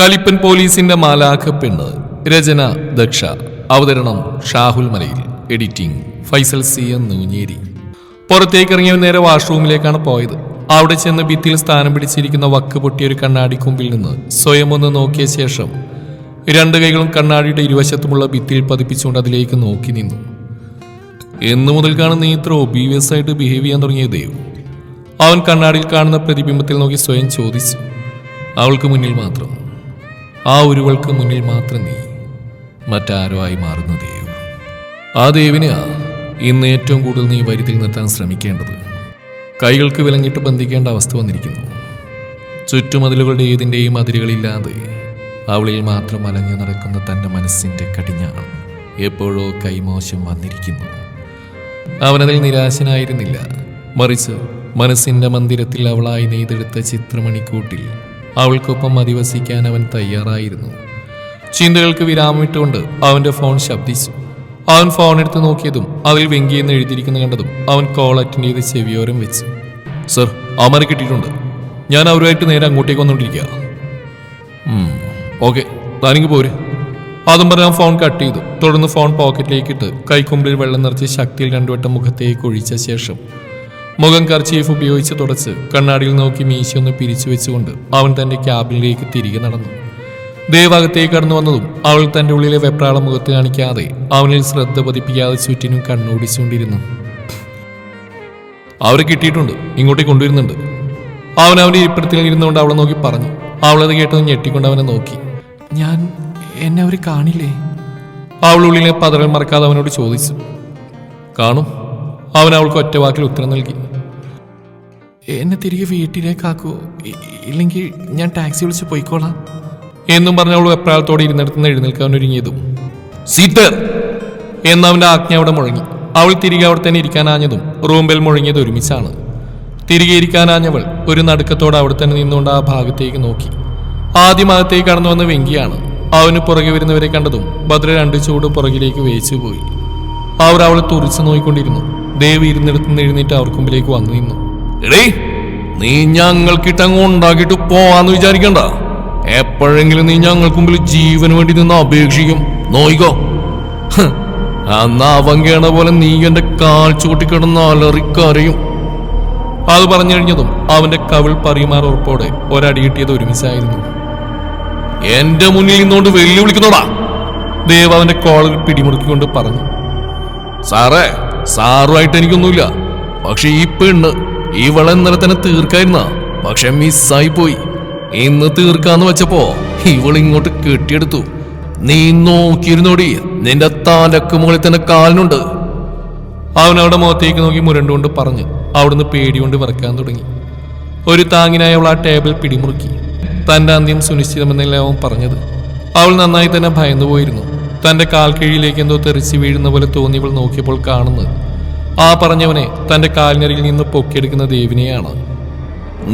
കലിപ്പൻ പോലീസിന്റെ മാലാഖ പെണ്ണ് രചന ദക്ഷ. അവതരണം Shahul Malayil. Editing Faisal C N Noonjeri. പുറത്തേക്ക് ഇറങ്ങിയ നേരെ വാഷ്റൂമിലേക്കാണ് പോയത്. അവിടെ ചെന്ന് ഭിത്തിയിൽ സ്ഥാനം പിടിച്ചിരിക്കുന്ന വക്ക് പൊട്ടിയ ഒരു കണ്ണാടി കുമ്പിൽ നിന്ന് സ്വയം ഒന്ന് നോക്കിയ ശേഷം രണ്ട് കൈകളും കണ്ണാടിയുടെ ഇരുവശത്തുമുള്ള ഭിത്തിയിൽ പതിപ്പിച്ചുകൊണ്ട് അതിലേക്ക് നോക്കി നിന്നു. എന്നു മുതൽക്കാണ് നീ ഇത്ര ഒബീവിയസ് ആയിട്ട് ബിഹേവ് ചെയ്യാൻ തുടങ്ങിയ ദേവ്. അവൻ കണ്ണാടിയിൽ കാണുന്ന പ്രതിബിംബത്തിൽ നോക്കി സ്വയം ചോദിച്ചു. അവൾക്ക് മുന്നിൽ മാത്രം ആ ഒരുവൾക്ക് മുന്നിൽ മാത്രം നീ മറ്റാരോ ആയി മാറുന്ന ദേവ്. ആ ദേവിനെയാ ഇന്ന് ഏറ്റവും കൂടുതൽ നീ വരുതിൽ നിർത്താൻ ശ്രമിക്കേണ്ടത്. കൈകൾക്ക് വിലങ്ങിട്ട് ബന്ധിക്കേണ്ട അവസ്ഥ വന്നിരിക്കുന്നു. ചുറ്റുമതിലുകളുടെ ഏതിന്റെയും അതിരുകളില്ലാതെ അവളിൽ മാത്രം അലഞ്ഞു നടക്കുന്ന തന്റെ മനസ്സിന്റെ കടിഞ്ഞാണ് എപ്പോഴോ കൈമോശം വന്നിരിക്കുന്നു. അവനതിൽ നിരാശനായിരുന്നില്ല. മറിച്ച് മനസ്സിന്റെ മന്ദിരത്തിൽ അവളായി നെയ്തെടുത്ത ചിത്രമണിക്കൂട്ടിൽ അവൾക്കൊപ്പം അധിവസിക്കാൻ അവൻ തയ്യാറായിരുന്നു. ചിന്തകൾക്ക് വിരാമമിട്ടുകൊണ്ട് അവന്റെ ഫോൺ ശബ്ദിച്ചു. അവൻ ഫോൺ എടുത്ത് നോക്കിയതും അതിൽ വെങ്കി എന്ന് എഴുതിയിരിക്കുന്ന കണ്ടതും അവൻ കോൾ അറ്റൻഡ് ചെയ്ത് ചെവിയോരം വെച്ചു. സർ അവന്മാരെ കിട്ടിയിട്ടുണ്ട്. ഞാൻ അവരുമായിട്ട് നേരെ അങ്ങോട്ടേക്ക് വന്നുകൊണ്ടിരിക്കുക ഓക്കെ താനിങ്ങ് പോര്. അതും പറഞ്ഞ് ഫോൺ കട്ട് ചെയ്തു. തുടർന്ന് ഫോൺ പോക്കറ്റിലേക്കിട്ട് കൈക്കൊമ്പിൽ വെള്ളം നിറച്ച് ശക്തിയിൽ രണ്ടുവട്ടം മുഖത്തേക്ക് ഒഴിച്ച ശേഷം മുഖം കർച്ചീഫ് ഉപയോഗിച്ച് തുടച്ച് കണ്ണാടിയിൽ നോക്കി മീശയൊന്ന് പിരിച്ചു വെച്ചുകൊണ്ട് അവൻ തന്റെ ക്യാബിനിലേക്ക് തിരികെ നടന്നു. ദേവാകത്തേക്ക് കടന്നു വന്നതും അവൾ തന്റെ ഉള്ളിലെ വെപ്രാള മുഖത്ത് കാണിക്കാതെ അവനിൽ ശ്രദ്ധ പതിപ്പിക്കാതെ ചുറ്റിനും കണ്ണോടിച്ചുകൊണ്ടിരുന്നു. അവരെ കിട്ടിയിട്ടുണ്ട്. ഇങ്ങോട്ടേക്ക് കൊണ്ടുവരുന്നുണ്ട്. അവൻ അവന്റെ ഇരിപ്പിടത്തിൽ ഇരുന്നുകൊണ്ട് അവളെ നോക്കി പറഞ്ഞു. അവളത് കേട്ടത് ഞെട്ടിക്കൊണ്ട് അവനെ നോക്കി. ഞാൻ എന്നെ അവർ കാണില്ലേ? അവളുള്ളിലെ പതറൽ മറക്കാതെ അവനോട് ചോദിച്ചു. കാണും. അവൻ അവൾക്ക് ഒറ്റ വാക്കിൽ ഉത്തരം നൽകി. എന്നെ തിരികെ വീട്ടിലേക്കാക്കൂ. ഇല്ലെങ്കിൽ ഞാൻ ടാക്സി വിളിച്ച് പോയിക്കോളാം. എന്നും പറഞ്ഞ അവൾ വെപ്രാളത്തോടെ ഇരുന്നിടത്തുനിന്ന് എഴുന്നേൽക്കാൻ ഒരുങ്ങിയതും. സീറ്റർ! എന്നവന്റെ ആജ്ഞ അവിടെ മുഴങ്ങി. അവൾ തിരികെ അവിടെ തന്നെ ഇരിക്കാനാഞ്ഞതും റൂംബെൽ മുഴങ്ങിയത് ഒരുമിച്ചാണ്. തിരികെ ഇരിക്കാനാഞ്ഞവൾ ഒരു നടുക്കത്തോടെ അവിടെ തന്നെ നിന്നുകൊണ്ട് ആ ഭാഗത്തേക്ക് നോക്കി. ആദ്യം അകത്തേക്ക് കടന്നു വന്ന വെങ്കിയാണ് അവന് പുറകെ വരുന്നവരെ കണ്ടതും ഭദ്ര രണ്ട് ചൂട് പുറകിലേക്ക് വേച്ചു പോയി. അവർ അവളെ തുറിച്ചു നോക്കിക്കൊണ്ടിരുന്നു. ദേവ് ഇരുന്നിടത്ത് നിന്ന് എഴുന്നേറ്റ് അവർക്ക് മുമ്പിലേക്ക് വന്നു നിന്നു. എടേ നീ ഞങ്ങൾക്കിട്ടങ്ങ് ഉണ്ടാക്കിയിട്ട് പോവാന്ന് വിചാരിക്കണ്ട. എപ്പോഴെങ്കിലും നീ ഞങ്ങൾക്ക് മുമ്പിൽ ജീവന് വേണ്ടി നിന്ന് അപേക്ഷിക്കും. നോയിക്കോ. അന്ന് അവങ്കേണ പോലെ നീ എന്റെ കാൽ ചൂട്ടി കിടന്ന് അലറിക്കറിയും അത് പറഞ്ഞു കഴിഞ്ഞതും അവന്റെ കവിൾ പറിയുമാർ ഉറപ്പോടെ ഒരടി കിട്ടിയത് ഒരുമിച്ചായിരുന്നു. എന്റെ മുന്നിൽ നിന്നുകൊണ്ട് വെല്ലുവിളിക്കുന്നോടാ. ദേവ് അവന്റെ കോളർ പിടിമുറുക്കിക്കൊണ്ട് പറഞ്ഞു. സാറേ സാറുമായിട്ട് എനിക്കൊന്നുമില്ല. പക്ഷെ ഈ പെണ്ണ് ഈ വള ഇന്നലെ തന്നെ തീർക്കായിരുന്ന. പക്ഷെ മിസ്സായി പോയി. ഇന്ന് തീർക്കാന്ന് വെച്ചപ്പോ ഇവൾ ഇങ്ങോട്ട് കെട്ടിയെടുത്തു. നീ നോക്കിയിരുന്നോടി. നിന്റെ തലക്ക് മുകളിൽ തന്നെ കാലിനുണ്ട്. അവൻ അവിടെ മുഖത്തേക്ക് നോക്കി മുരണ്ടുകൊണ്ട് പറഞ്ഞ് അവിടുന്ന് പേടികൊണ്ട് വിറക്കാൻ തുടങ്ങി. ഒരു താങ്ങിനായി അവൾ ആ ടേബിൾ പിടിമുറുക്കി. തന്റെ അന്ത്യം സുനിശ്ചിതമെന്നല്ല അവൻ പറഞ്ഞത്. അവൾ നന്നായി തന്നെ ഭയന്നു പോയിരുന്നു തന്റെ കാൽ കീഴിലേക്ക് എന്തോ തെറിച്ച് വീഴുന്ന പോലെ തോന്നിയവൾ നോക്കിയപ്പോൾ കാണുന്നത്. ആ പറഞ്ഞവനെ തന്റെ കാലിനരികിൽ നിന്ന് പൊക്കിയെടുക്കുന്ന ദേവിനെയാണ്.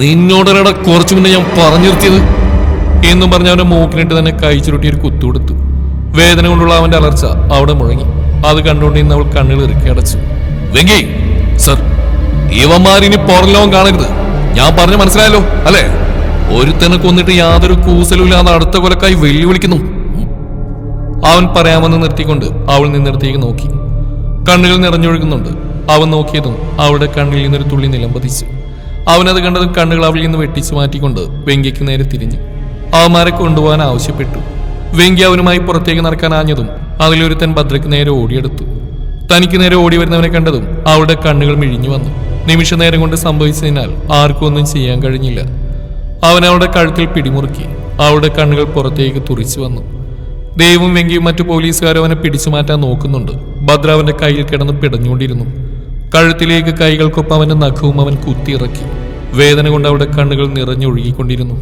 നിന്നോടൊരട കുറച്ചു മുന്നേ ഞാൻ പറഞ്ഞു നിർത്തിയത് എന്നും പറഞ്ഞ് അവന്റെ മൂക്കിനിട്ട് തന്നെ കൈ ചുരുട്ടി ഒരു കുത്തുകൊടുത്തു വേദന കൊണ്ടുള്ള അവന്റെ അലർച്ച അവിടെ മുഴങ്ങി. അത് കണ്ടുകൊണ്ട് ഇന്ന് അവൾ കണ്ണുകൾ ഇറുക്കി അടച്ചു. വെങ്കി സർ ഇവന്മാരിനി പുറലോകം കാണരുത്. ഞാൻ പറഞ്ഞു മനസ്സിലായല്ലോ അല്ലേ? ഒരുത്തനെ കൊന്നിട്ട് യാതൊരു കൂസലും ഇല്ലാതെ അടുത്ത കൊലക്കായി വെല്ലുവിളിക്കുന്നു. അവൻ പറയാമെന്ന് നിർത്തിക്കൊണ്ട് അവൾ നിന്നിടത്തേക്ക് നോക്കി. കണ്ണുകൾ നിറഞ്ഞൊഴുകുന്നുണ്ട്. അവൻ നോക്കിയതും അവളുടെ കണ്ണിൽ നിന്നൊരു തുള്ളി നിലംപതിച്ചു അവനത് കണ്ടതും കണ്ണുകൾ അവളിൽ നിന്ന് വെട്ടിച്ചു മാറ്റിക്കൊണ്ട് വെങ്കിക്ക് നേരെ തിരിഞ്ഞു. അവന്മാരെ കൊണ്ടുപോകാൻ ആവശ്യപ്പെട്ടു. വെങ്കി അവനുമായി പുറത്തേക്ക് നടക്കാൻ ആഞ്ഞതും അതിലൊരുത്തൻ ഭദ്രയ്ക്ക് നേരെ ഓടിയെടുത്തു. തനിക്ക് നേരെ ഓടി വരുന്നവനെ കണ്ടതും അവളുടെ കണ്ണുകൾ മിഴിഞ്ഞു വന്നു. നിമിഷ നേരം കൊണ്ട് സംഭവിച്ചതിനാൽ ആർക്കും ഒന്നും ചെയ്യാൻ കഴിഞ്ഞില്ല. അവൻ അവളുടെ കഴുത്തിൽ പിടിമുറുക്കി അവളുടെ കണ്ണുകൾ പുറത്തേക്ക് തുറിച്ചു വന്നു. ദൈവം വെങ്കിയും മറ്റു പോലീസുകാരും അവനെ പിടിച്ചു മാറ്റാൻ നോക്കുന്നുണ്ട്. ഭദ്ര അവന്റെ കയ്യിൽ കിടന്ന് പിടഞ്ഞുകൊണ്ടിരുന്നു. കഴുത്തിലേക്ക് കൈകൾക്കൊപ്പം അവന്റെ നഖവും അവൻ കുത്തിയിറക്കി. വേദന കൊണ്ട് അവളുടെ കണ്ണുകൾ നിറഞ്ഞൊഴുകിക്കൊണ്ടിരുന്നു.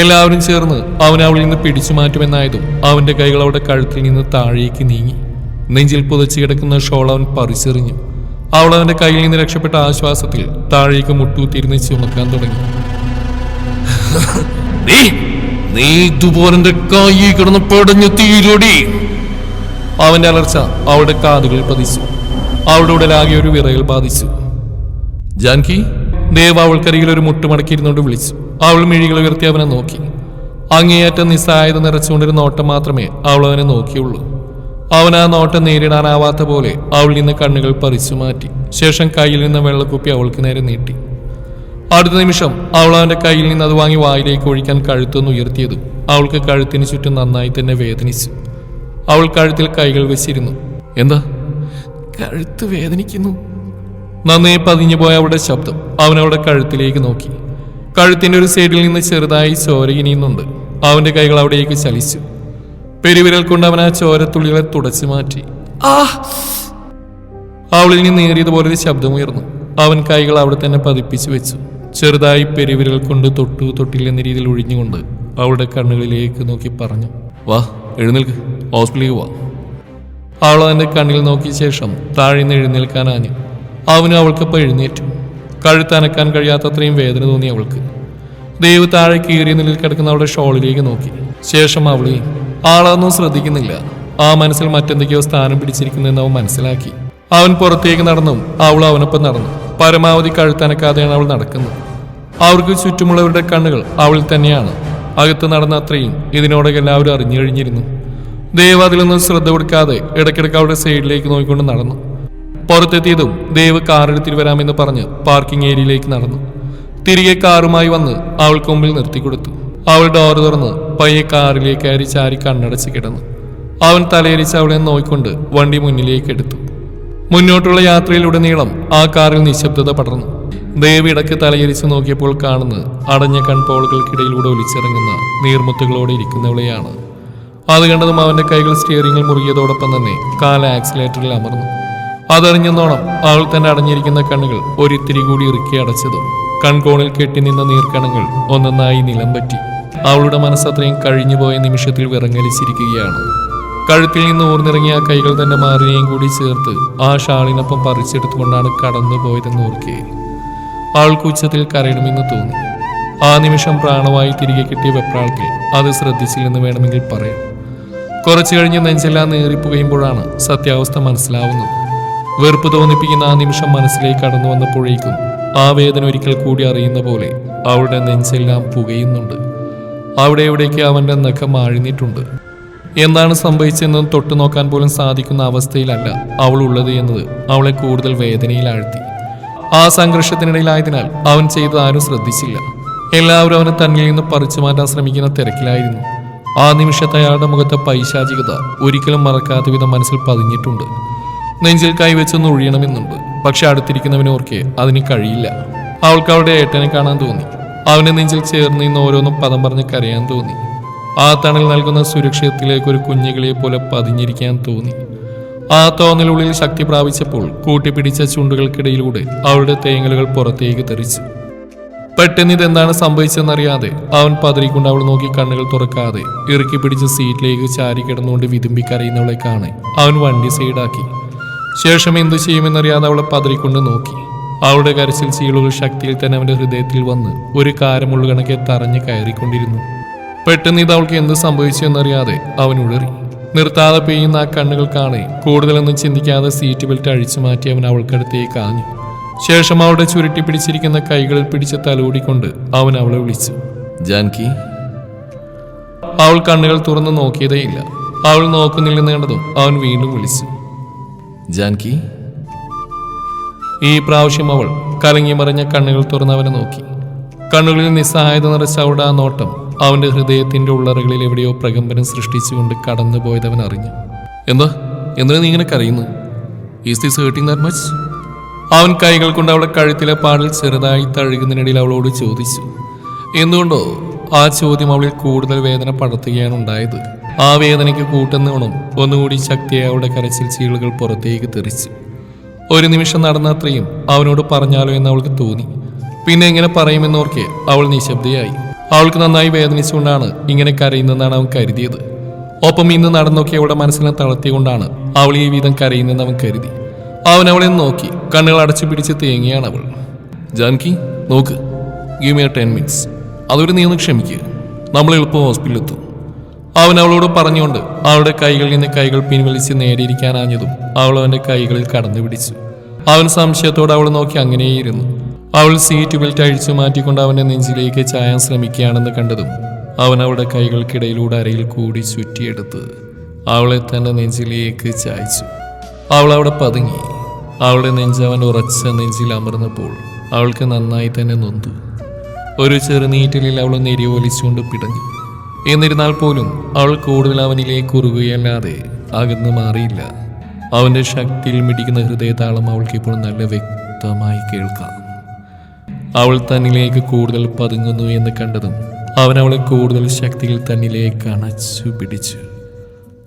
എല്ലാവരും ചേർന്ന് അവൻ അവളിൽ നിന്ന് പിടിച്ചു മാറ്റുമെന്നായതും അവന്റെ കൈകൾ അവളുടെ കഴുത്തിൽ നിന്ന് താഴേക്ക് നീങ്ങി. നെഞ്ചിൽ പുതച്ചു കിടക്കുന്ന ഷോൾ അവൻ പറിച്ചെറിഞ്ഞു. അവൾ അവന്റെ കയ്യിൽ നിന്ന് രക്ഷപ്പെട്ട ആശ്വാസത്തിൽ താഴേക്ക് മുട്ടൂത്തിരുന്ന് ചുമക്കാൻ തുടങ്ങി. നീ ഇതുപോലെ കായി കിടന്ന് പടഞ്ഞു തീരൊടി. അവന്റെ അലർച്ച അവളുടെ കാതുകളിൽ പതിച്ചു. അവളുടെ ഉടലാകെ ഒരു വിറയൽ ബാധിച്ചു. ജാൻകി ദേവ് അവൾക്കരികിൽ ഒരു മുട്ടുമടക്കിയിരുന്നോണ്ട് വിളിച്ചു. അവൾ മിഴികൾ ഉയർത്തി അവനെ നോക്കി. അങ്ങേയറ്റം നിസ്സായത നിറച്ചുകൊണ്ടൊരു നോട്ടം മാത്രമേ അവൾ അവനെ നോക്കിയുള്ളൂ. അവൻ ആ നോട്ടം നേരിടാനാവാത്ത പോലെ അവളിൽ നിന്ന് കണ്ണുകൾ പറിച്ചു മാറ്റി ശേഷം കയ്യിൽ നിന്ന് വെള്ളക്കുപ്പി അവൾക്ക് നേരെ നീട്ടി. അടുത്ത നിമിഷം അവൾ അവന്റെ കയ്യിൽ നിന്ന് അത് വാങ്ങി വായിലേക്ക് ഒഴിക്കാൻ കഴുത്തൊന്ന് ഉയർത്തിയതും. അവൾക്ക് കഴുത്തിന് ചുറ്റും നന്നായി തന്നെ വേദനിച്ചു. അവൾ കഴുത്തിൽ കൈകൾ വെച്ചിരുന്നു. എന്താ? കഴുത്ത് വേദനിക്കുന്നു? നന്നേ പതിഞ്ഞു പോയ അവളുടെ ശബ്ദം അവൻ അവളുടെ കഴുത്തിലേക്ക് നോക്കി. കഴുത്തിന്റെ ഒരു സൈഡിൽ നിന്ന് ചെറുതായി ചോര ഇനിയുന്നുണ്ട്. അവന്റെ കൈകൾ അവിടേക്ക് ചലിച്ചു. പെരുവിരൽ കൊണ്ട് അവൻ ആ ചോരത്തുള്ളികളെ തുടച്ചു മാറ്റി. അവളിൽ നിന്ന് നേരിയതുപോലൊരു ശബ്ദമുയർന്നു. അവൻ കൈകൾ അവിടെ തന്നെ പതിപ്പിച്ചു വെച്ചു. ചെറുതായി പെരുവിരൽ കൊണ്ട് തൊട്ടു തൊട്ടിൽ എന്ന രീതിയിൽ ഒഴിഞ്ഞുകൊണ്ട് അവളുടെ കണ്ണുകളിലേക്ക് നോക്കി പറഞ്ഞു വാ എഴുന്നേൽക്ക്. ഹോസ്പിറ്റലിലേക്ക് വാ. അവൾ അവന്റെ കണ്ണിൽ നോക്കിയ ശേഷം താഴെ നിന്ന് എഴുന്നേൽക്കാനാഞ്ഞു അവനും അവൾക്കപ്പോൾ എഴുന്നേറ്റു. കഴുത്തനക്കാൻ കഴിയാത്തത്രയും വേദന തോന്നി അവൾക്ക്. ദൈവ് താഴെ കീറിയ നിലയിൽ കിടക്കുന്ന അവളുടെ ഷോളിലേക്ക് നോക്കി. ശേഷം അവളെ ആളൊന്നും ശ്രദ്ധിക്കുന്നില്ല. ആ മനസ്സിൽ മറ്റെന്തൊക്കെയോ സ്ഥാനം പിടിച്ചിരിക്കുന്നതെന്ന് അവൻ മനസ്സിലാക്കി. അവൻ പുറത്തേക്ക് നടന്നു അവൾ അവനൊപ്പം നടന്നു. പരമാവധി കഴുത്തനക്കാതെയാണ് അവൾ നടക്കുന്നത്. അവർക്ക് ചുറ്റുമുള്ളവരുടെ കണ്ണുകൾ അവളിൽ തന്നെയാണ്. അകത്ത് നടന്ന അത്രയും ഇതിനോടൊക്കെ എല്ലാവരും അറിഞ്ഞു കഴിഞ്ഞിരുന്നു ദേവ് അതിലൊന്നും ശ്രദ്ധ കൊടുക്കാതെ ഇടയ്ക്കിടയ്ക്ക് അവളുടെ സൈഡിലേക്ക് നോക്കിക്കൊണ്ട് നടന്നു. പുറത്തെത്തിയതും ദേവ് കാറെടുത്തിൽ വരാമെന്ന് പറഞ്ഞ് പാർക്കിംഗ് ഏരിയയിലേക്ക് നടന്നു. തിരികെ കാറുമായി വന്ന് അവൾക്ക് മുമ്പിൽ നിർത്തി കൊടുത്തു. അവൾ ഡോർ തുറന്ന് പയ്യെ കാറിലേക്ക് കയറി ചാരി കണ്ണടച്ച് കിടന്നു. അവൻ തലയരിച്ച് അവളെ നോക്കിക്കൊണ്ട് വണ്ടി മുന്നിലേക്ക് എടുത്തു. മുന്നോട്ടുള്ള യാത്രയിലുടനീളം ആ കാറിൽ നിശബ്ദത പടർന്നു. ദേവി ഇടയ്ക്ക് തലയരിച്ച് നോക്കിയപ്പോൾ കാണുന്നത് അടഞ്ഞ കൺപോളുകൾക്കിടയിലൂടെ ഒലിച്ചിറങ്ങുന്ന നീർമുത്തുകളോടെ ഇരിക്കുന്നവളെയാണ്. അത് കണ്ടതും അവന്റെ കൈകൾ സ്റ്റിയറിംഗിൽ മുറുകിയതോടൊപ്പം തന്നെ കാല ആക്സിലേറ്ററിൽ അമർന്നു. അതറിഞ്ഞെന്നോണം അവൾ തന്നെ അടഞ്ഞിരിക്കുന്ന കണ്ണുകൾ ഒരിത്തിരി കൂടി ഇറുക്കി അടച്ചതും കൺകോണിൽ കെട്ടി നിന്ന നീർക്കണങ്ങൾ ഒന്നൊന്നായി നിലം പറ്റി. അവളുടെ മനസ്സത്രയും കഴിഞ്ഞുപോയ നിമിഷത്തിൽ വിറങ്ങലിച്ചിരിക്കുകയാണ്. കഴുത്തിൽ നിന്ന് ഊർന്നിറങ്ങിയ ആ കൈകൾ തന്നെ മാറിനെയും കൂടി ചേർത്ത് ആ ഷാളിനൊപ്പം പറിച്ചെടുത്തുകൊണ്ടാണ് കടന്നു പോയതെന്ന് ഓർക്കേ. അവൾക്ക് ഉച്ചത്തിൽ കരയണമെന്ന് തോന്നി. ആ നിമിഷം പ്രാണവായി തിരികെ കിട്ടിയ വെപ്രാൾക്ക് അത് ശ്രദ്ധിച്ചില്ലെന്ന് വേണമെങ്കിൽ പറയാം. കുറച്ചു കഴിഞ്ഞ് നെഞ്ചെല്ലാം നേറിപ്പുകയുമ്പോഴാണ് സത്യാവസ്ഥ മനസ്സിലാവുന്നത്. വെറുപ്പ് തോന്നിപ്പിക്കുന്ന ആ നിമിഷം മനസ്സിലേക്ക് കടന്നു വന്നപ്പോഴേക്കും ആ വേദന ഒരിക്കൽ കൂടി അറിയുന്ന പോലെ അവളുടെ നെഞ്ചെല്ലാം പുകയുന്നുണ്ട്. അവിടെ എവിടേക്ക് അവന്റെ നഖം ആഴ്ന്നിട്ടുണ്ട്. എന്താണ് സംഭവിച്ചതെന്ന് തൊട്ടു നോക്കാൻ പോലും സാധിക്കുന്ന അവസ്ഥയിലല്ല അവൾ ഉള്ളത് എന്നത് അവളെ കൂടുതൽ വേദനയിൽ ആഴ്ത്തി ആ സംഘർഷത്തിനിടയിലായതിനാൽ അവൻ ചെയ്തത് ആരും ശ്രദ്ധിച്ചില്ല. എല്ലാവരും അവനെ തന്നിൽ നിന്ന് പറിച്ചു മാറ്റാൻ ശ്രമിക്കുന്ന തിരക്കിലായിരുന്നു. ആ നിമിഷത്തെ അയാളുടെ മുഖത്തെ പൈശാചികത ഒരിക്കലും മറക്കാത്ത വിധം മനസ്സിൽ പതിഞ്ഞിട്ടുണ്ട്. നെഞ്ചിൽ കൈവച്ചൊന്ന് ഒഴിയണമെന്നുണ്ട് പക്ഷെ അടുത്തിരിക്കുന്നവനെ ഓർക്കെ അതിന് കഴിയില്ല. അവൾക്ക് അവളുടെ ഏട്ടനെ കാണാൻ തോന്നി. അവനെ നെഞ്ചിൽ ചേർന്ന് ഇന്ന് ഓരോന്നും പദം പറഞ്ഞ് കരയാൻ തോന്നി. ആ തണൽ നൽകുന്ന സുരക്ഷിതത്തിലേക്ക് ഒരു കുഞ്ഞുകിളിയെ പോലെ പതിഞ്ഞിരിക്കാൻ തോന്നി. ആ തോന്നലുള്ളിൽ ശക്തി പ്രാപിച്ചപ്പോൾ കൂട്ടിപ്പിടിച്ച ചുണ്ടുകൾക്കിടയിലൂടെ അവളുടെ തേങ്ങലുകൾ പുറത്തേക്ക് തെറിച്ചു. പെട്ടെന്ന് ഇതെന്താണ് സംഭവിച്ചതെന്നറിയാതെ അവൻ പതറിക്കൊണ്ട് അവൾ നോക്കി കണ്ണുകൾ തുറക്കാതെ ഇറുക്കി പിടിച്ച സീറ്റിലേക്ക് ചാരി കിടന്നുകൊണ്ട് വിതുമ്പി കരയുന്നവളെ കാണെ അവൻ വണ്ടി സൈഡാക്കി. ശേഷം എന്തു ചെയ്യുമെന്നറിയാതെ അവളെ പതറിക്കൊണ്ട് നോക്കി. അവളുടെ കരച്ചിൽ ചീളുകൾ ശക്തിയിൽ തന്നെ അവന്റെ ഹൃദയത്തിൽ വന്ന് ഒരു കാരമുള്ള കണക്കെ തറഞ്ഞു കയറിക്കൊണ്ടിരുന്നു. പെട്ടെന്ന് ഇത് അവൾക്ക് എന്ത് സംഭവിച്ചു എന്നറിയാതെ അവൻ ഉഴറി. നിർത്താതെ പെയ്യുന്ന ആ കണ്ണുകൾ കാണെ. കൂടുതലൊന്നും ചിന്തിക്കാതെ സീറ്റ് ബെൽറ്റ് അഴിച്ചു മാറ്റി അവൻ അവൾക്കടുത്തേക്ക് ആഞ്ഞു. ശേഷം അവളുടെ ചുരുട്ടി പിടിച്ചിരിക്കുന്ന കൈകളിൽ പിടിച്ച തലോടിക്കൊണ്ട് അവൻ അവളെ വിളിച്ചു. ജാൻകി? അവൾ കണ്ണുകൾ തുറന്നു നോക്കിയതേയില്ല അവൾ നോക്കുന്നില്ലെന്ന് കണ്ടതും അവൻ വീണ്ടും വിളിച്ചു. ജാൻകി? ഈ പ്രാവശ്യം അവൾ കലങ്ങി മറിഞ്ഞ കണ്ണുകൾ തുറന്ന് അവനെ നോക്കി. കണ്ണുകളിൽ നിസ്സഹായത നിറച്ച അവളുടെ ആ നോട്ടം അവന്റെ ഹൃദയത്തിന്റെ ഉള്ളറകളിൽ എവിടെയോ പ്രകമ്പനം സൃഷ്ടിച്ചുകൊണ്ട് കടന്നുപോയതവൻ അറിഞ്ഞു. എന്താ? എന്തിനാ നീ ഇങ്ങനെ കരയുന്നു? Is this hurting that much അവൻ കൈകൾ കൊണ്ട് അവളെ കഴുത്തിലെ പാടിൽ ചെറുതായി തഴുകുന്നതിനിടയിൽ അവളോട് ചോദിച്ചു. എന്തുകൊണ്ടോ ആ ചോദ്യം അവളിൽ കൂടുതൽ വേദന പടർത്തുകയാണ് ഉണ്ടായത്? ആ വേദനയ്ക്ക് കൂട്ടുന്നോണം ഒന്നുകൂടി ശക്തിയായി അവളുടെ കരച്ചിൽ ചീളുകൾ പുറത്തേക്ക് തെറിച്ചു. ഒരു നിമിഷം നടന്ന അത്രയും അവനോട് പറഞ്ഞാലോ എന്ന് അവൾക്ക് തോന്നി. പിന്നെ എങ്ങനെ പറയുമെന്നോർക്കെ അവൾ നിശബ്ദയായി. അവൾക്ക് നന്നായി വേദനിച്ചുകൊണ്ടാണ് ഇങ്ങനെ കരയുന്നതെന്നാണ് അവൻ കരുതിയത്. ഒപ്പം ഇന്ന് നടന്നൊക്കെ അവളുടെ മനസ്സിനെ തളർത്തിക്കൊണ്ടാണ് അവൾ ഈ വിധം കരയുന്നതെന്ന് അവൻ കരുതി. അവൻ അവളെ നോക്കി. കണ്ണുകൾ അടച്ചു പിടിച്ച് തേങ്ങിയാണ് അവൾ. ജാൻകി നോക്ക്. ഗീവ് മി ടെൻ മിനിറ്റ്സ് അതൊരു നീ ഒന്ന് ക്ഷമിക്കുക നമ്മൾ എളുപ്പം ഹോസ്പിറ്റലിലെത്തും. അവൻ അവളോട് പറഞ്ഞുകൊണ്ട് അവളുടെ കൈകളിൽ നിന്ന് കൈകൾ പിൻവലിച്ച് നേടിയിരിക്കാനാഞ്ഞതും അവൾ അവന്റെ കൈകളിൽ കടന്നു പിടിച്ചു. അവൻ സംശയത്തോടെ അവൾ നോക്കി അങ്ങനെയിരുന്നു അവൾ സീറ്റ് ബെൽറ്റ് അഴിച്ചു മാറ്റിക്കൊണ്ട് അവന്റെ നെഞ്ചിലേക്ക് ചായാൻ ശ്രമിക്കുകയാണെന്ന് കണ്ടതും അവൻ അവളുടെ കൈകൾക്കിടയിലൂടെ അരയിൽ കൂടി ചുറ്റിയെടുത്ത് അവളെ തന്റെ നെഞ്ചിലേക്ക് ചായച്ചു. അവൾ അവിടെ പതുങ്ങി. അവളുടെ നെഞ്ച് അവൻ ഉറച്ച നെഞ്ചിൽ അമർന്നപ്പോൾ അവൾക്ക് നന്നായി തന്നെ നൊന്തു. ഒരു ചെറുനീറ്റലിൽ അവൾ നെരിവൊലിച്ചുകൊണ്ട് പിടഞ്ഞു. എന്നിരുന്നാൽ പോലും അവൾ കൂടുതൽ അവനിലേക്ക് ഉറുകയല്ലാതെ അകന്നു മാറിയില്ല. അവന്റെ ശക്തിയിൽ മിടിക്കുന്ന ഹൃദയതാളം അവൾക്കിപ്പോൾ നല്ല വ്യക്തമായി കേൾക്കാം. അവൾ തന്നിലേക്ക് കൂടുതൽ പതുങ്ങുന്നു എന്ന് കണ്ടതും അവൻ അവളെ കൂടുതൽ ശക്തിയിൽ തന്നിലേക്ക് അണച്ചു പിടിച്ചു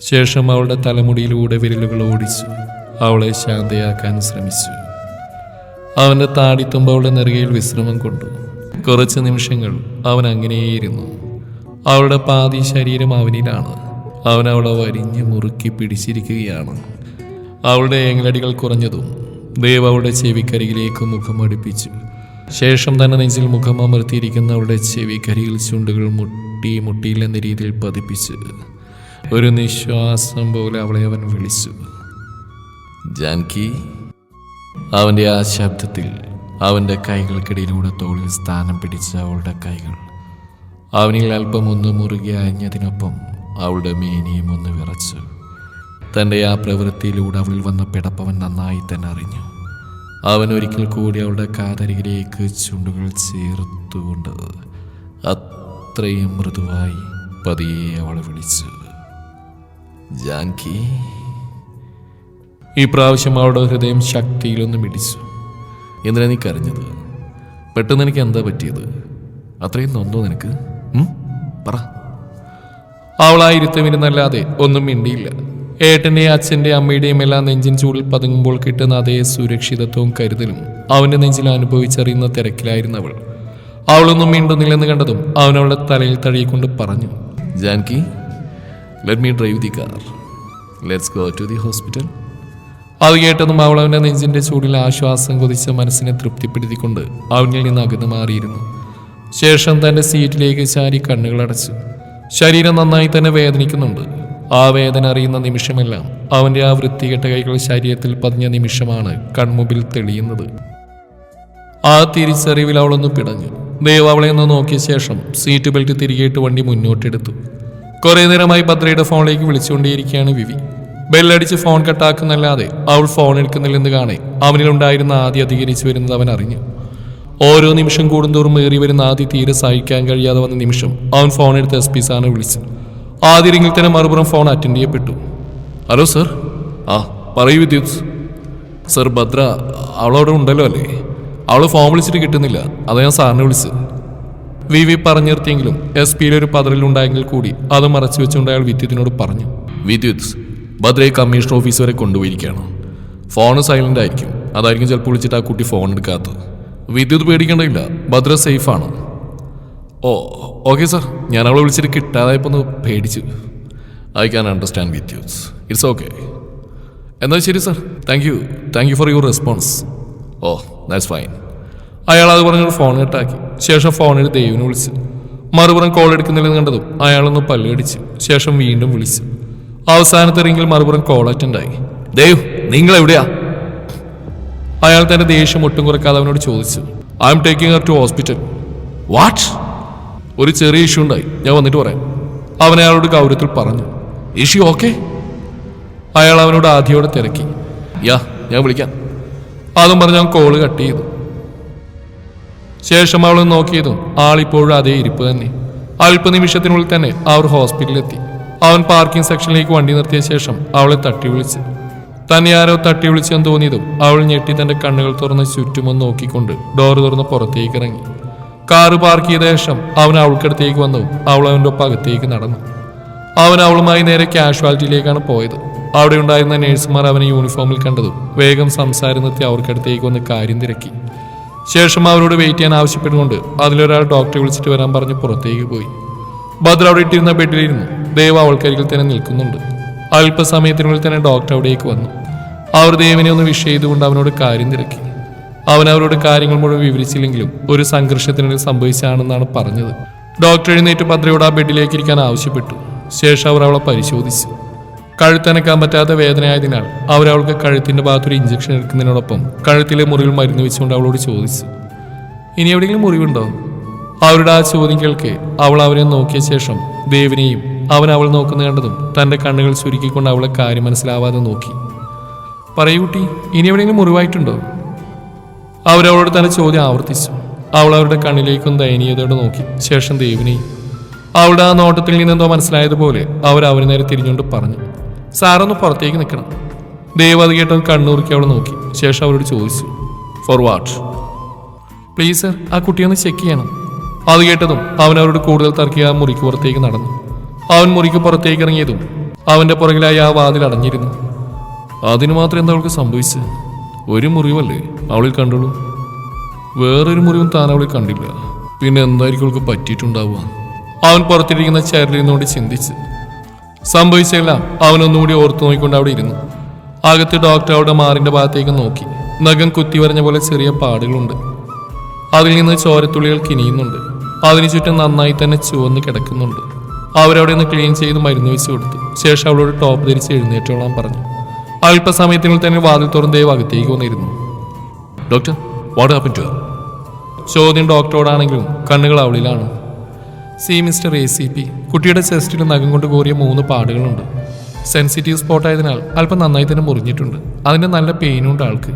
ശേഷം അവളുടെ തലമുടിയിലൂടെ വിരലുകൾ ഓടിച്ചു. അവളെ ശാന്തയാക്കാൻ ശ്രമിച്ചു. അവന്റെ താടിത്തുമ്പ് അവളുടെ നെറുകയിൽ വിശ്രമം കൊണ്ടു. കുറച്ച് നിമിഷങ്ങൾ അവൻ അങ്ങനെയേയിരുന്നു അവളുടെ പാതി ശരീരം അവനിലാണ്. അവൻ അവളെ വരിഞ്ഞു മുറുക്കി പിടിച്ചിരിക്കുകയാണ്. അവളുടെ ഏങ്ങലടികൾ കുറഞ്ഞതും ദേവ് അവളുടെ ചെവിക്കരികിലേക്ക് മുഖം അടുപ്പിച്ചു. ശേഷം തന്നെ നെഞ്ചിൽ മുഖം അമർത്തിയിരിക്കുന്ന അവളുടെ ചെവിക്കരിയിൽ ചുണ്ടുകൾ മുട്ടി മുട്ടിയിൽ എന്ന രീതിയിൽ പതിപ്പിച്ച് ഒരു നിശ്വാസം പോലെ അവളെ അവൻ വിളിച്ചു. ജാൻകി അവന്റെ ആ ശബ്ദത്തിൽ അവന്റെ കൈകൾക്കിടയിലൂടെ തോളിൽ സ്ഥാനം പിടിച്ച അവളുടെ കൈകൾ അവനിൽ അല്പം ഒന്ന് മുറുകെ അയഞ്ഞതിനൊപ്പം അവളുടെ മേനിയും ഒന്ന് വിറച്ചു. തന്റെ ആ പ്രവൃത്തിയിലൂടെ അവളിൽ വന്ന പിടപ്പവൻ നന്നായി തന്നെ അറിഞ്ഞു. അവൻ ഒരിക്കൽ കൂടി അവളുടെ കാതരികിലേക്ക് ചുണ്ടുകൾ ചേർത്തുകൊണ്ട് അത്രയും മൃദുവായി പതിയെ അവളെ വിളിച്ചു. ജാൻകി. ഈ പ്രാവശ്യം അവളുടെ ഹൃദയം ശക്തിയിലൊന്നും മിടിച്ചു. എന്തിനാ നീ കരഞ്ഞത്? പെട്ടെന്ന് എനിക്ക് എന്താ പറ്റിയത്? അത്രയും നൊന്നോ നിനക്ക്? പറ. അവളായിരുത്തമിരുന്നല്ലാതെ ഒന്നും മിണ്ടിയില്ല. ഏട്ടന്റെയും അച്ഛന്റെ അമ്മയുടെയും എല്ലാം നെഞ്ചിൻ ചൂടിൽ പതുങ്ങുമ്പോൾ കിട്ടുന്ന അതേ സുരക്ഷിതത്വവും കരുതലും അവന്റെ നെഞ്ചിൽ അനുഭവിച്ചറിയുന്ന തിരക്കിലായിരുന്നു അവൾ അവളൊന്നും മിണ്ടുന്നില്ലെന്ന് കണ്ടതും അവൻ തലയിൽ തഴുകിക്കൊണ്ട് പറഞ്ഞു Janki let me drive the car let's go to the hospital അത് കേട്ടതും അവൾ അവന്റെ നെഞ്ചിന്റെ ചൂടിൽ ആശ്വാസം കൊതിച്ച മനസ്സിനെ തൃപ്തിപ്പെടുത്തിക്കൊണ്ട് അവനിൽ നിന്ന് അകന്നു മാറിയിരുന്നു. ശേഷം തന്റെ സീറ്റിലേക്ക് ചാരി കണ്ണുകളടച്ചു. ശരീരം നന്നായി തന്നെ വേദനിക്കുന്നുണ്ട്. ആ വേദന അറിയുന്ന നിമിഷമെല്ലാം അവന്റെ ആ വൃത്തികെട്ട കൈകൾ ശരീരത്തിൽ പതിഞ്ഞ നിമിഷമാണ് കൺമുമ്പിൽ തെളിയുന്നത്. ആ തിരിച്ചറിവിൽ അവളൊന്ന് പിടഞ്ഞു. ദേവ് അവളെ ഒന്ന് നോക്കിയ ശേഷം സീറ്റ് ബെൽറ്റ് തിരികെയിട്ട് വണ്ടി മുന്നോട്ടെടുത്തു. കുറേ നേരമായി ഭദ്രയുടെ ഫോണിലേക്ക് വിളിച്ചുകൊണ്ടേയിരിക്കുകയാണ് വിവി. ബെല്ലടിച്ച് ഫോൺ കട്ടാക്കുന്നല്ലാതെ അവൾ ഫോൺ എടുക്കുന്നില്ലെന്ന് കാണെ അവനിലുണ്ടായിരുന്ന ആദ്യ അധികരിച്ചു വരുന്നത് അവൻ അറിഞ്ഞു. ഓരോ നിമിഷം കൂടുന്തോറും ഏറി വരുന്ന ആദ്യ തീരെ സഹിക്കാൻ കഴിയാതെ വന്ന നിമിഷം അവൻ ഫോൺ എടുത്ത് എസ് പി സാറിനെ വിളിച്ചു. ആദ്യ റിങ്ങിൽ തന്നെ മറുപുറം ഫോൺ അറ്റൻഡ് ചെയ്യപ്പെട്ടു. ഹലോ സർ ആ പറയൂ വിദ്യുത്. സർ ഭദ്ര അവളവിടെ ഉണ്ടല്ലോ അല്ലേ? അവൾ ഫോൺ വിളിച്ചിട്ട് കിട്ടുന്നില്ല. അതാ ഞാൻ സാറിനെ വിളിച്ചത്. വി വി പറഞ്ഞു നിർത്തിയെങ്കിലും എസ് പിയിലെ ഒരു പതറിലുണ്ടായെങ്കിൽ കൂടി അത് മറച്ചു വെച്ചുകൊണ്ട് അയാൾ വിദ്യുത്തിനോട് പറഞ്ഞു. വിദ്യുത് ഭദ്രയെ കമ്മീഷണർ ഓഫീസ് വരെ കൊണ്ടുപോയിരിക്കുകയാണ്. ഫോൺ സൈലന്റ് ആയിരിക്കും. അതായിരിക്കും ചിലപ്പോൾ വിളിച്ചിട്ട് ആ കുട്ടി ഫോൺ എടുക്കാത്തത്. വിദ്യുത് പേടിക്കേണ്ടതില്ല. ഭദ്ര സേഫാണ് ഓ ഓക്കെ സാർ. ഞാൻ അവളെ വിളിച്ചിട്ട് കിട്ടാതായപ്പോൾ ഒന്ന് പേടിച്ചു. I can understand with use it's okay എന്നാൽ ശരി sir thank you thank you for your response oh that's fine അയാൾ അത് പറഞ്ഞൊരു ഫോൺ കട്ടാക്കി ശേഷം ഫോണിൽ ദേവിനെ വിളിച്ചു. മറുപുറം കോൾ എടുക്കുന്നില്ലെന്ന് കണ്ടതും അയാളൊന്ന് പല്ലടിച്ചു. ശേഷം വീണ്ടും വിളിച്ചു. അവസാനത്തെ റിങ്ങിൽ മറുപുറം കോൾ അറ്റൻഡായി ദേവ് നിങ്ങൾ എവിടെയാ അയാൾ തന്റെ ദേഷ്യം ഒട്ടും കുറക്കാതെ അവനോട് ചോദിച്ചു. I'm taking her to hospital what ഒരു ചെറിയ ഇഷ്യൂ ഉണ്ടായി. ഞാൻ വന്നിട്ട് പറയാം. അവൻ അയാളോട് ഗൗരവത്തിൽ പറഞ്ഞു. ഇഷ്യൂ ഓക്കെ അയാൾ അവനോട് ആദ്യയോടെ തിരക്കി. യാ ഞാൻ വിളിക്കാം. അതും പറഞ്ഞ് അവൻ കോൾ കട്ട് ചെയ്തു. ശേഷം അവൾ നോക്കിയതും ആളിപ്പോഴും അതേ ഇരിപ്പ് തന്നെ. അല്പനിമിഷത്തിനുള്ളിൽ തന്നെ അവർ ഹോസ്പിറ്റലിലെത്തി. അവൻ പാർക്കിംഗ് സെക്ഷനിലേക്ക് വണ്ടി നിർത്തിയ ശേഷം അവളെ തട്ടി വിളിച്ചു. തന്നെ ആരോ തട്ടി വിളിച്ചെന്ന് തോന്നിയതും അവൾ ഞെട്ടി തന്റെ കണ്ണുകൾ തുറന്ന് ചുറ്റുമൊന്ന് നോക്കിക്കൊണ്ട് ഡോർ തുറന്ന് പുറത്തേക്ക് ഇറങ്ങി. കാറ് പാർക്ക് ചെയ്ത ശേഷം അവൻ അവൾക്കടുത്തേക്ക് വന്നു. അവൾ അവന്റെ ഒപ്പം അകത്തേക്ക് നടന്നു. അവൻ അവളുമായി നേരെ കാഷ്വാലിറ്റിയിലേക്കാണ് പോയത്. അവിടെ ഉണ്ടായിരുന്ന നേഴ്സുമാർ അവനെ യൂണിഫോമിൽ കണ്ടതും വേഗം സംസാരം നിർത്തി അവർക്കടുത്തേക്ക് വന്ന് കാര്യം തിരക്കി. ശേഷം അവരോട് വെയിറ്റ് ചെയ്യാൻ ആവശ്യപ്പെട്ടുകൊണ്ട് അതിലൊരാൾ ഡോക്ടറെ വിളിച്ചിട്ട് വരാൻ പറഞ്ഞ് പുറത്തേക്ക് പോയി. ഭദ്ര അവിടെ ഇട്ടിരുന്ന ബെഡിലിരുന്നു ദേവ് അവൾക്കരികിൽ തന്നെ നിൽക്കുന്നുണ്ട്. അല്പസമയത്തിനുള്ളിൽ തന്നെ ഡോക്ടർ അവിടേക്ക് വന്നു. അവർ ദേവിനെ ഒന്ന് വിഷ് ചെയ്തുകൊണ്ട് അവനോട് കാര്യം തിരക്കി. അവൻ അവരോട് കാര്യങ്ങൾ മുഴുവൻ വിവരിച്ചില്ലെങ്കിലും ഒരു സംഘർഷത്തിനിടയിൽ സംഭവിച്ചാണെന്നാണ് പറഞ്ഞത്. ഡോക്ടർ എഴുന്നേറ്റ് ഭദ്രയോട് ആ ബെഡിലേക്ക് ഇരിക്കാൻ ആവശ്യപ്പെട്ടു. ശേഷം അവർ അവളെ പരിശോധിച്ചു. കഴുത്തനക്കാൻ പറ്റാത്ത വേദനയായതിനാൽ അവരവൾക്ക് കഴുത്തിന്റെ ഭാഗത്തൊരു ഇഞ്ചക്ഷൻ എടുക്കുന്നതിനോടൊപ്പം കഴുത്തിലെ മുറിവിൽ മരുന്ന് വെച്ചുകൊണ്ട് അവളോട് ചോദിച്ചു. ഇനി എവിടെയെങ്കിലും മുറിവുണ്ടോ? അവരുടെ ആ ചോദ്യം കേൾക്കെ അവൾ അവരെ നോക്കിയ ശേഷം ദേവിനെയും അവൻ അവൾ നോക്കുന്ന കണ്ടതും തന്റെ കണ്ണുകൾ ചുരുക്കിക്കൊണ്ട് അവളെ കാര്യം മനസ്സിലാവാതെ നോക്കി. പറയൂട്ടി ഇനി എവിടെയെങ്കിലും മുറിവായിട്ടുണ്ടോ? അവരവളോട് തന്നെ ചോദ്യം ആവർത്തിച്ചു. അവൾ അവരുടെ കണ്ണിലേക്കും ദയനീയതയോടെ നോക്കി. ശേഷം ദേവിനെയും അവളുടെ ആ നോട്ടത്തിൽ നിന്നെന്തോ മനസ്സിലായതുപോലെ അവർ അവന് നേരെ തിരിഞ്ഞുകൊണ്ട് പറഞ്ഞു സാറൊന്ന് പുറത്തേക്ക് നിൽക്കണം. ദേവ് അത് കേട്ടത് കണ്ണൂർക്കി അവളെ നോക്കി. ശേഷം അവരോട് ചോദിച്ചു ഫോർ വാട്ട് പ്ലീസ് സർ ആ കുട്ടിയൊന്ന് ചെക്ക് ചെയ്യണം. അത് കേട്ടതും അവൻ അവരോട് കൂടുതൽ തർക്കി ആ മുറിക്ക് പുറത്തേക്ക് നടന്നു. അവൻ മുറിക്ക് പുറത്തേക്ക് ഇറങ്ങിയതും അവന്റെ പുറകിലായി ആ വാതിൽ അടഞ്ഞിരുന്നു. അതിന് മാത്രം എന്താ അവൾക്ക് സംഭവിച്ചത്? ഒരു മുറിവല്ലേ? അവളിൽ കണ്ടുള്ളൂ. വേറൊരു മുറിവും താൻ അവളിൽ കണ്ടില്ല. പിന്നെ എന്തായിരിക്കും അവൾക്ക് പറ്റിയിട്ടുണ്ടാവുക? അവൻ പുറത്തിരിക്കുന്ന ചെയറിൽ നിന്നുകൊണ്ട് ചിന്തിച്ച്. സംഭവിച്ചെല്ലാം അവനൊന്നുകൂടി ഓർത്തു നോക്കിക്കൊണ്ട് അവിടെ ഇരുന്നു. അകത്ത് ഡോക്ടർ അവിടെ മാറിന്റെ ഭാഗത്തേക്ക് നോക്കി. നഖം കുത്തി വരഞ്ഞ പോലെ ചെറിയ പാടുകളുണ്ട്. അതിൽ നിന്ന് ചോരത്തുള്ളികൾ കിനിയുന്നുണ്ട്. അതിനു ചുറ്റും നന്നായി തന്നെ ചുവന്ന് കിടക്കുന്നുണ്ട്. അവരവിടെ നിന്ന് ക്ലീൻ ചെയ്ത് മരുന്ന് വെച്ച് കൊടുത്തു. ശേഷം അവളോട് ടോപ്പ് ധരിച്ച് എഴുന്നേറ്റോളാൻ പറഞ്ഞു. അല്പസമയത്തിനുള്ളിൽ തന്നെ വാതിൽ തുറന്ന് ദൈവം അകത്തേക്ക് വന്നിരുന്നു. ഡോക്ടർ വാട്ട് ഹാപ്പൻ ടു ചോദ്യം ഡോക്ടറോടാണെങ്കിലും കണ്ണുകൾ അവളിലാണ്. See mister A C P കുട്ടിയുടെ ചെസ്റ്റിൽ നഖം കൊണ്ട് കോറിയ മൂന്ന് പാടുകളുണ്ട്. സെൻസിറ്റീവ് സ്പോട്ടായതിനാൽ അല്പം നന്നായി തന്നെ മുറിഞ്ഞിട്ടുണ്ട്. അതിന്റെ നല്ല പെയിനുണ്ട് ആൾക്ക്.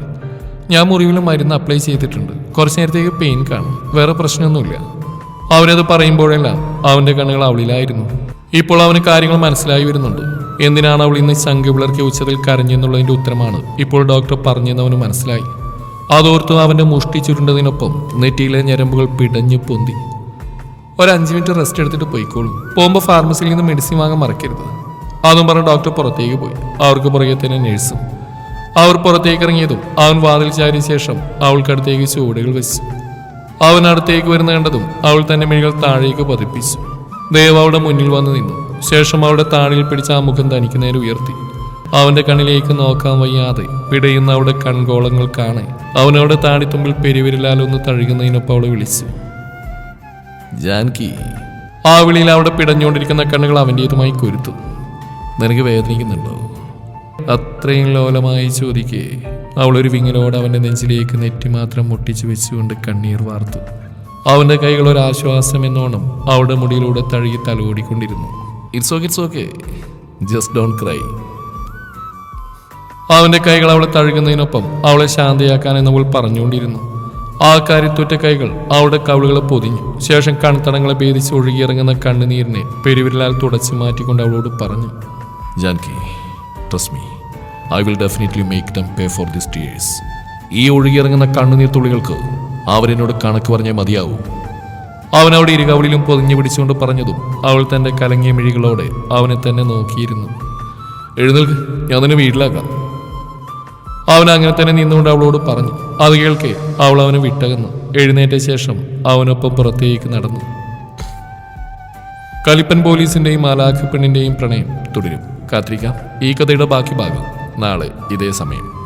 ഞാൻ മുറിവിൽ മരുന്ന് അപ്ലൈ ചെയ്തിട്ടുണ്ട്. കുറച്ച് നേരത്തേക്ക് പെയിൻ കാണും. വേറെ പ്രശ്നമൊന്നുമില്ല. അവരത് പറയുമ്പോഴെല്ലാം അവന്റെ കണ്ണുകൾ അവളിലായിരുന്നു. ഇപ്പോൾ അവന് കാര്യങ്ങൾ മനസ്സിലായി വരുന്നുണ്ട്. എന്തിനാണ് അവളിന്ന് ഇന്ന് ശങ്ക ഉച്ചതിൽ കരഞ്ഞെന്നുള്ളതിന്റെ ഉത്തരമാണ് ഇപ്പോൾ ഡോക്ടർ പറഞ്ഞെന്ന് അവന് മനസ്സിലായി. അതോർത്തും അവന്റെ മുഷ്ടി ചുരുണ്ടതിനൊപ്പം നെറ്റിയിലെ ഞരമ്പുകൾ പിടഞ്ഞു പൊന്തി. ഒരു അഞ്ച് മിനിറ്റ് റെസ്റ്റ് എടുത്തിട്ട് പോയിക്കോളൂ. പോകുമ്പോൾ ഫാർമസിയിൽ നിന്ന് മെഡിസിൻ വാങ്ങാൻ മറക്കരുത്. അതും പറഞ്ഞ് ഡോക്ടർ പുറത്തേക്ക് പോയി. അവർക്ക് പുറകെ തന്നെ നേഴ്സും അവർ പുറത്തേക്ക് ഇറങ്ങിയതും അവൻ വാതിൽ ചാരിയ ശേഷം അവൾക്കടുത്തേക്ക് ചുവടുകൾ വെച്ചു. അവൻ അടുത്തേക്ക് വരുന്ന കണ്ടതും അവൾ തന്നെ മിഴികൾ താഴേക്ക് പതിപ്പിച്ചു. ദേവ് അവളുടെ മുന്നിൽ വന്ന് നിന്നു. ശേഷം അവളുടെ താടിയിൽ പിടിച്ച ആ മുഖം തനിക്ക് നേരെ ഉയർത്തി. അവന്റെ കണ്ണിലേക്ക് നോക്കാൻ വയ്യാതെ പിടയുന്ന അവളുടെ കൺകോളങ്ങൾ കാണെ അവനവിടെ താടിത്തുമ്പിൽ പെരുവിരലാലൊന്ന് തഴുകുന്നതിനൊപ്പം അവളെ വിളിച്ചു. ജാൻകി. ആ വിളിയിൽ അവിടെ പിടഞ്ഞുകൊണ്ടിരിക്കുന്ന കണ്ണുകൾ അവന്റേതുമായി കൊരുത്തു. നിനക്ക് വേദനിക്കുന്നുണ്ടോ? അത്രയും ലോലമായി ചോദിക്കേ. അവളൊരു വിങ്ങിനോട് അവന്റെ നെഞ്ചിലേക്ക് നെറ്റി മാത്രം മുട്ടിച്ചു വെച്ചുകൊണ്ട് കണ്ണീർ വാർത്തു. അവന്റെ കൈകൾ ഒരു ആശ്വാസം എന്നോണം അവളുടെ മുടിയിലൂടെ തഴുകി തലോടിക്കൊണ്ടിരുന്നു. It's okay it's okay just don't cry അവന്റെ കൈകൾ അവളെ തഴുകുന്നതിനൊപ്പം അവളെ ശാന്തയാക്കാൻ എന്നവൾ പറഞ്ഞുകൊണ്ടിരുന്നു. ആ കാര്യത്തുറ്റ കൈകൾ അവളുടെ കവിളുകളെ പൊതിഞ്ഞു. ശേഷം കൺതടങ്ങളെ ഭേദിച്ച് ഒഴുകിയിറങ്ങുന്ന കണ്ണുനീരിനെ പെരുവിരലാൽ തുടച്ചു മാറ്റിക്കൊണ്ട് അവളോട് പറഞ്ഞു Janki trust I will definitely make them pay for this tears ഈ ഒഴുകിയിറങ്ങുന്ന കണ്ണുനീർ തുള്ളികൾക്ക് അവരെന്നോട് കണക്ക് പറഞ്ഞേ മതിയാവും. അവൻ അവിടെ ഇരുകവളിലും പൊതിഞ്ഞു പിടിച്ചുകൊണ്ട് പറഞ്ഞതും അവൾ തന്റെ കലങ്ങിയ മിഴികളോടെ അവനെ തന്നെ നോക്കിയിരുന്നു. എഴുന്നേൽക്ക് ഞാൻ നിന്നെ വീട്ടിലാക്കാം. അവൻ അങ്ങനെ തന്നെ നിന്നുകൊണ്ട് അവളോട് പറഞ്ഞു. അത് കേൾക്കെ അവൾ അവന് വിട്ടകന്നു. എഴുന്നേറ്റ ശേഷം അവനൊപ്പം പുറത്തേക്ക് നടന്നു. കലിപ്പൻ പോലീസിന്റെയും മാലാഖ പെണ്ണിന്റെയും പ്രണയം തുടരും. കാത്തിരിക്കാം. ഈ കഥയുടെ ബാക്കി ഭാഗം നാളെ ഇതേ സമയം.